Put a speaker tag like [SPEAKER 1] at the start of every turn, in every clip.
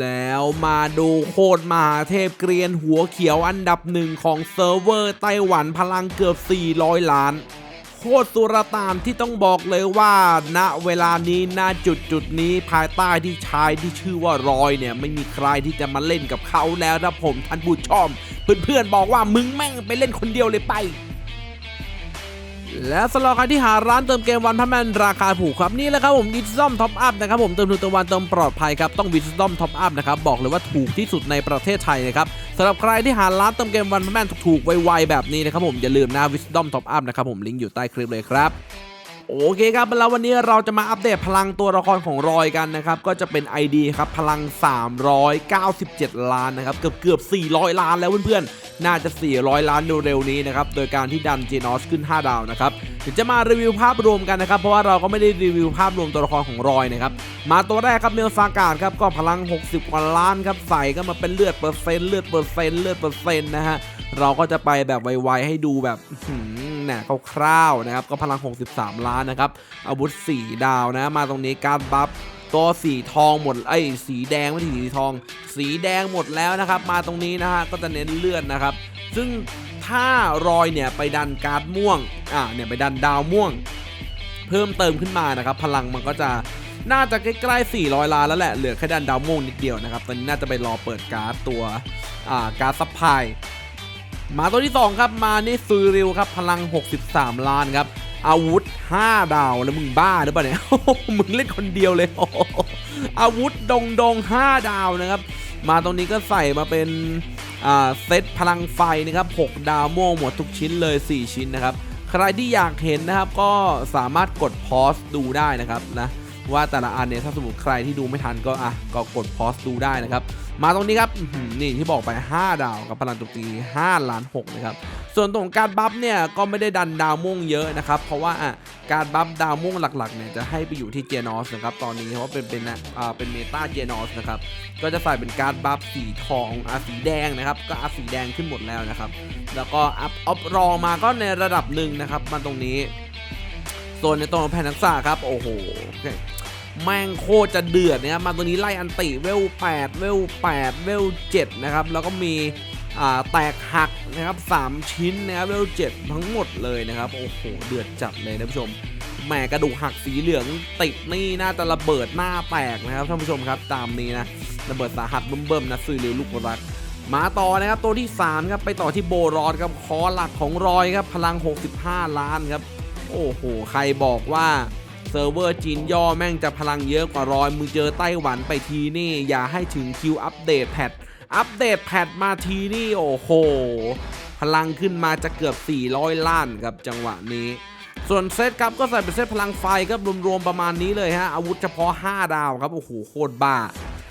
[SPEAKER 1] แล้วมาดูโคตรมหาเทพเกรียนหัวเขียวอันดับหนึ่งของเซิร์ฟเวอร์ไต้หวันพลังเกือบ 400 ล้าน โคตรสุรตานที่ต้องบอกเลยว่าณเวลานี้ณจุดจุดนี้ภายใต้ที่ชายที่ชื่อว่ารอยเนี่ย ไม่มีใครที่จะมาเล่นกับเขาแล้วนะผมท่านผู้ชม เพื่อนๆบอกว่ามึงแม่งไปเล่นคนเดียวเลยไป และสำหรับใครที่หาร้านเติมเกมวันพันแมนราคาถูกครับนี่แหละครับผมวิสซอมท็อปอัพนะครับผมเติมทุนเติมวันเติมปลอดภัยครับต้องวิสซอมท็อปอัพนะครับบอกเลยว่าถูกที่สุดในประเทศไทยนะครับสำหรับใครที่หาร้านเติมเกมวันพันแมนถูกๆไวๆแบบนี้นะครับผมอย่าลืมนะวิสซอมท็อปอัพนะครับผมลิงก์อยู่ใต้คลิปเลยครับ โอเคครับแล้ววันนี้เราจะมาอัปเดตพลังตัวละครของรอยกันนะครับ ก็จะเป็น ID ครับพลัง 397 ล้านนะครับ เกือบเกือบ 400 ล้านแล้วเพื่อนๆ น่าจะ 400 ล้านเร็วๆนี้นะครับ โดยการที่ดันเจนอสขึ้น 5 ดาวนะครับเดี๋ยวจะมารีวิวภาพรวมกันนะครับ เพราะว่าเราก็ไม่ได้รีวิวภาพรวมตัวละครของรอยนะครับ มาตัวแรกครับเมลซากาดครับก็พลัง 60 กว่าล้านครับใส่ก็มาเป็นเลือดเปอร์เซ็นต์เลือดเปอร์เซ็นต์เลือดเปอร์เซ็นต์นะฮะ เราก็จะไปแบบไวๆให้ดูแบบอื้อหือเนี่ยคร่าวๆนะครับ ก็พลัง 63 ล้านนะครับ อาวุธ 4 ดาวนะ มาตรงนี้การดบัฟตัวสีทองหมดไอ้สีแดงไม่ใช่สีทอง สีแดงหมดแล้วนะครับ มาตรงนี้นะฮะก็จะเน้นเลือดนะครับ ซึ่งถ้ารอยเนี่ยไปดันการ์ดม่วงอ่าเนี่ยไปดันดาวม่วง เพิ่มเติมขึ้นมานะครับ พลังมันก็จะน่าจะใกล้ๆ400 ล้านแล้วแหละเหลือแค่ดันดาวม่วงนิดเดียวนะครับ ตอนนี้น่าจะไปรอเปิดการ์ดตัวอ่าการ์ดซัพพลาย มาตัวที่ 2 ครับมานี่ซูริวครับพลัง 63 ล้านครับ อาวุธ 5 ดาวแล้วมึงบ้าหรือเปล่าเนี่ย มึงเล่นคนเดียวเลย อาวุธดงดง5ดาวนะครับ มาตรงนี้ก็ใส่มาเป็นอ่าเซตพลังไฟนะครับ 6 ดาวม่วงหมดทุกชิ้นเลย 4 ชิ้นนะครับ ใครที่อยากเห็นนะครับก็สามารถกดพอสดูได้นะครับนะ ว่าแต่ละอันเนี่ยถ้าสมมติใครที่ดูไม่ทันก็อะก็กดพอสดูได้นะครับ มาตรงนี้ครับนี่ที่บอกไป 5 ดาวกับพลังโจมตี5ล้าน6นะครับส่วนตรงการบัฟเนี่ยก็ไม่ได้ดันดาวม่วงเยอะนะครับ เพราะว่าอะการบัฟดาวม่วงหลักๆเนี่ยจะให้ไปอยู่ที่เจนอสนะครับตอนนี้เพราะว่าเป็นเป็นอ่าเป็นเมตาเจนอสนะครับก็จะใส่เป็นการบัฟสีทองอะสีแดงนะครับก็อะสีแดงขึ้นหมดแล้วนะครับ แล้วก็อัพออฟรองมาก็ในระดับหนึ่งนะครับมาตรงนี้ ส่วนในตรงแผ่นทักษะครับ โอ้โหแม่งโคตรจะเดือดนะครับมาตัวนี้ไล่อันติเวล8เวล8เวล7นะครับแล้วก็มีแตกหักนะครับ3ชิ้นนะครับเวล7ทั้งหมดเลยนะครับโอ้โหเดือดจัดเลยท่านผู้ชมแหมกระดูกหักสีเหลืองติดนี่น่าจะระเบิดหน้าแตกนะครับท่านผู้ชมครับตามนี้นะระเบิดสาหัสเบิ่มๆนะซุยเร็วลูกรักมาต่อนะครับตัวที่3ครับไปต่อที่โบรอดครับคอหลักของรอยครับพลัง 65 ล้านครับ โอ้โห ใครบอกว่าเซิร์ฟเวอร์จีนย่อแม่งจะพลังเยอะกว่ารอยมึงเจอไต้หวันไปทีนี่ อย่าให้ถึงคิวอัปเดตแพทอัปเดตแพทมาทีนี่ โอ้โห พลังขึ้นมาจะเกือบ 400 ล้านครับจังหวะนี้ ส่วนเซตครับก็ใส่เป็นเซตพลังไฟครับรวมๆประมาณนี้เลยฮะ อาวุธเฉพาะ 5 ดาวครับ โอ้โห โคตรบ้า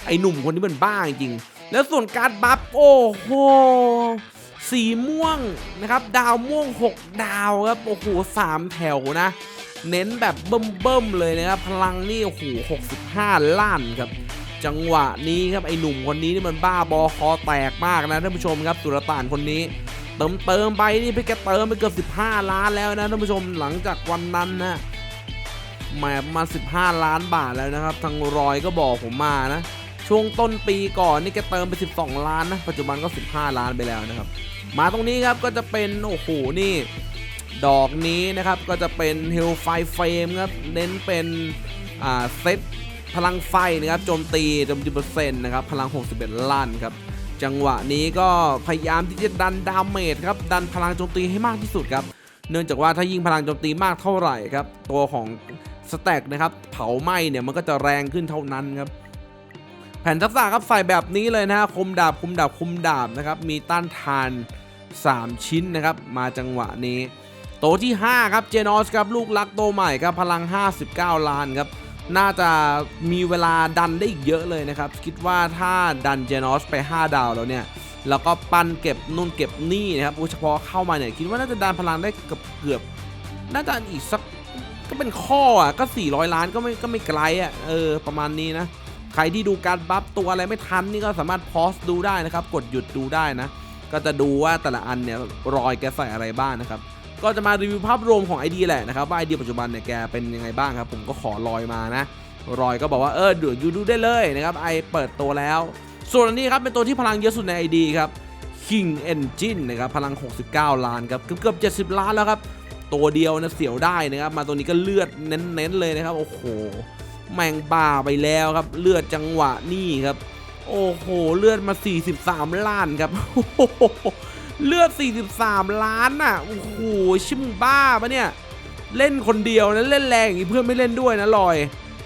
[SPEAKER 1] ไอหนุ่มคนนี้มันบ้าจริง แล้วส่วนการบัฟ โอ้โห สีม่วงนะครับ ดาวม่วง 6 ดาวครับโอ้โหสามแถวนะ เน้นแบบเบิ่มๆเลยนะครับ พลังนี่โอ้โห65 ล้านครับจังหวะนี้ครับไอ้หนุ่มคนนี้นี่มันบ้าบอคอแตกมากนะท่านผู้ชมครับสุรต่านคนนี้ เติมเติมไปนี่พี่แกเติมไปเกือบ15 ล้านแล้วนะท่านผู้ชมหลังจากวันนั้นนะแหมประมาณ15 ล้านบาทแล้วนะครับ ทางรอยก็บอกผมมานะ ช่วงต้นปีก่อนนี่แกเติมไป 12 ล้านนะ ปัจจุบันก็ 15 ล้านไปแล้วนะครับ มาตรงนี้ครับก็จะเป็นโอ้โหนี่ ดอกนี้นะครับก็จะเป็น Hell f i Frame ครับ เน้นเป็นอ่าเซตพลังไฟนะครับโจมตีโจมตีเปอร์เซ็นต์นะครับ พลัง 61 ล้านครับ จังหวะนี้ก็พยายามที่จะดันดาเมจครับ ดันพลังโจมตีให้มากที่สุดครับ เนื่องจากว่าถ้ายิ่งพลังโจมตีมากเท่าไหร่ครับ ตัวของสแต็กนะครับ เผาไหม้เนี่ยมันก็จะแรงขึ้นเท่านั้นครับ แผ่นทักษะครับใส่แบบนี้เลยนะฮะคมดาบคมดาบคมดาบนะครับมีต้านทาน 3 ชิ้นนะครับมาจังหวะนี้ โตที่ 5 ครับเจนอสครับลูกรักโตใหม่ครับพลัง 59 ล้านครับน่าจะมีเวลาดันได้อีกเยอะเลยนะครับ คิดว่าถ้าดันเจนอสไป 5 ดาวแล้วเนี่ยแล้วก็ปั้นเก็บนุ่นเก็บนี่นะครับโดยเฉพาะเข้ามาเนี่ยคิดว่าน่าจะดันพลังได้เกือบเกือบน่าจะอีกสักก็เป็นข้ออะก็ 400 ล้านก็ไม่ก็ไม่ไกลอะเออประมาณนี้นะ รที่ดูการบัฟตัวอะไรไม่ทันนี่ก็สามารถพอสดูได้นะครับ กดหยุดดูได้นะ ก็จะดูว่าแต่ละอันเนี่ยรอยแกใส่อะไรบ้างนะครับ ก็จะมารีวิวภาพรวมของ ID แหละนะครับว่า ID ปัจจุบันเนี่ยแกเป็นยังไงบ้างครับ ผมก็ขอลอยมานะ รอยก็บอกว่าเออเดี๋ยวยูดูได้เลยนะครับไอเปิดตัวแล้ว ส่วนอันนี้ครับเป็นตัวที่พลังเยอะสุดใน ID ครับ King Engine นะครับพลัง 69 ล้านครับเกือบเกือบ70 ล้านแล้วครับตัวเดียวนะเสียวได้นะครับมาตัวนี้ก็เลือดเน้นๆเลยนะครับโอ้โห แมงบ้าไปแล้วครับ เลือดจังหวะนี่ครับ โอ้โห เลือดมา 43 ล้านครับโอ้โหเลือด 43 ล้านน่ะ โอ้โห ชิมบ้าปะเนี่ย เล่นคนเดียวนะ เล่นแรงอย่างนี้เพื่อนไม่เล่นด้วยนะลอย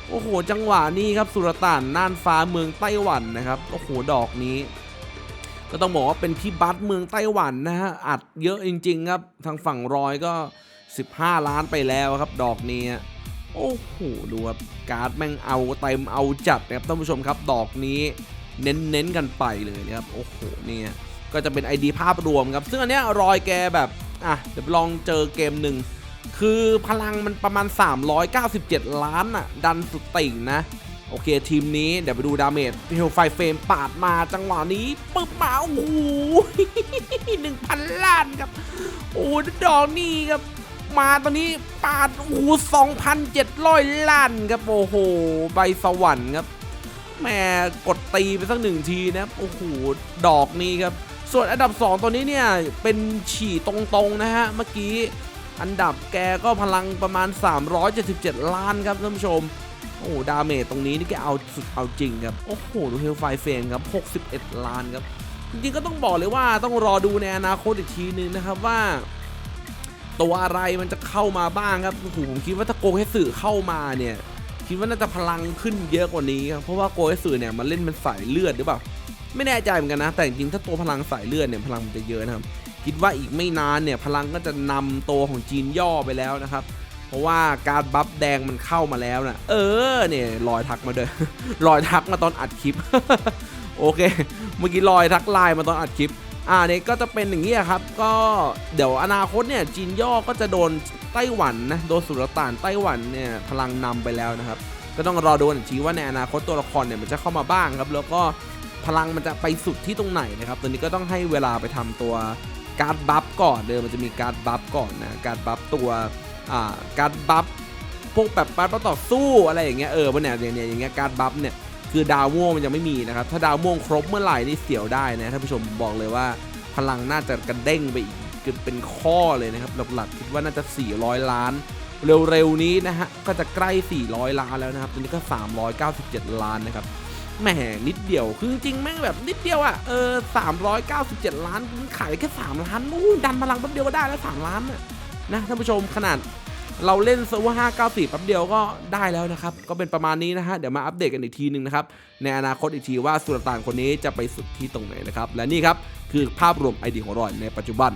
[SPEAKER 1] โอ้โห จังหวะนี้ครับ สุรต่านน่านฟ้าเมืองไต้หวันนะครับ โอ้โห ดอกนี้ ก็ต้องบอกว่าเป็นพี่บัสเมืองไต้หวันนะฮะ อัดเยอะจริง ๆ ครับ ทางฝั่งรอยก็ 15 ล้านไปแล้วครับ ดอกนี้ โอ้โหดูครับการ์ดแม่งเอาเต็มเอาจัดนะครับท่านผู้ชมครับดอกนี้เน้นๆกันไปเลยนะครับโอ้โหเนี่ยก็จะเป็น ID ภาพรวมครับซึ่งอันเนี้ยรอยแกแบบอะเดี๋ยวลองเจอเกมหนึ่งคือพลังมันประมาณ 397 ล้านอะดันสุดติ่งนะ โอเคทีมนี้เดี๋ยวไปดูดาเมจเฮลไฟเฟรมปาดมาจังหวะนี้ปึ๊บมาโอ้โหหนึ่งพันล้านครับ โอ้ดอกนี่ครับ มาตอนนี้ปาดโอ้โหสองพันเจ็ดร้อยล้านครับโอ้โห ใบสวรรค์ครับแม่กดตีไปสักหนึ่งทีนะครับโอ้โหดอกนี้ครับ ส่วนอันดับ 2 ตัวนี้เนี่ย เป็นฉี่ตรงๆนะฮะ เมื่อกี้อันดับแกก็พลังประมาณ 377 ล้านครับท่านผู้ชม โอ้โหดาเมจตรงนี้นี่แกเอาสุดเอาจริงครับ โอ้โห ดูเฮลไฟเฟนครับ 61 ล้านครับ จริงๆก็ต้องบอกเลยว่าต้องรอดูในอนาคตอีกทีนึงนะครับว่า ตัวอะไรมันจะเข้ามาบ้างครับโอ้โหผมคิดว่าถ้าโกเฮสึเข้ามาเนี่ยคิดว่าน่าจะพลังขึ้นเยอะกว่านี้ครับเพราะว่าโกเฮสึเนี่ยมันเล่นเป็นสายเลือดหรือเปล่าไม่แน่ใจเหมือนกันนะ แต่จริงถ้าตัวพลังสายเลือดเนี่ยพลังมันจะเยอะนะครับ คิดว่าอีกไม่นานเนี่ยพลังก็จะนำตัวของจีนย่อไปแล้วนะครับ เพราะว่าการบัฟแดงมันเข้ามาแล้วนะเออเนี่ยรอยทักมาด้วยรอยทักมาตอนอัดคลิป โอเค เมื่อกี้รอยทักไลน์มาตอนอัดคลิป อ่าเนี่ยก็จะเป็นอย่างนี้ยครับ ก็เดี๋ยวอนาคตเนี่ยจีนย่อก็จะโดนไต้หวันนะโดนสุลต่านไต้หวันเนี่ยพลังนำไปแล้วนะครับ ก็ต้องรอดูกันอีกทีว่าในอนาคตตัวละครเนี่ยมันจะเข้ามาบ้างครับ แล้วก็พลังมันจะไปสุดที่ตรงไหนนะครับตัวนี้ก็ต้องให้เวลาไปทำตัวการ์ดบัฟก่อนเดิมมันจะมีการ์ดบัฟก่อนนะการ์ดบัฟตัวอ่าการ์ดบัฟพวกแบบบัฟต่อสู้อะไรอย่างเงี้ยเออวันเนี่ยเนี่ยอย่างเงี้ยการ์ดบัฟเนี่ย คือดาวม่วงมันยังไม่มีนะครับ ถ้าดาวม่วงครบเมื่อไหร่นี่เสียวได้นะท่านผู้ชมบอกเลยว่าพลังน่าจะกระเด้งไปอีกเกือบเป็นข้อเลยนะครับหลักๆคิดว่าน่าจะ 400 ล้าน เร็วๆนี้นะฮะก็จะใกล้ 400 ล้านแล้วนะครับตอนนี้ก็ 397 ล้านนะครับแหมนิดเดียวคือจริงแม่งแบบนิดเดียวอะ่ะเออ397 ล้านขายแค่ 3 ล้านอู้ดันพลังแป๊บเดียวก็ได้แล้ว 3 ล้านน่ะนะท่านผู้ชมขนาด เราเล่นเซิร์เวอร์594แป๊บเดียวก็ได้แล้วนะครับ ก็เป็นประมาณนี้นะฮะ เดี๋ยวมาอัปเดตกันอีกทีหนึ่งนะครับ ในอนาคตอีกทีว่าสุลต่านคนนี้จะไปสุดที่ตรงไหนนะครับ และนี่ครับ คือภาพรวมไอเดียของรอยในปัจจุบัน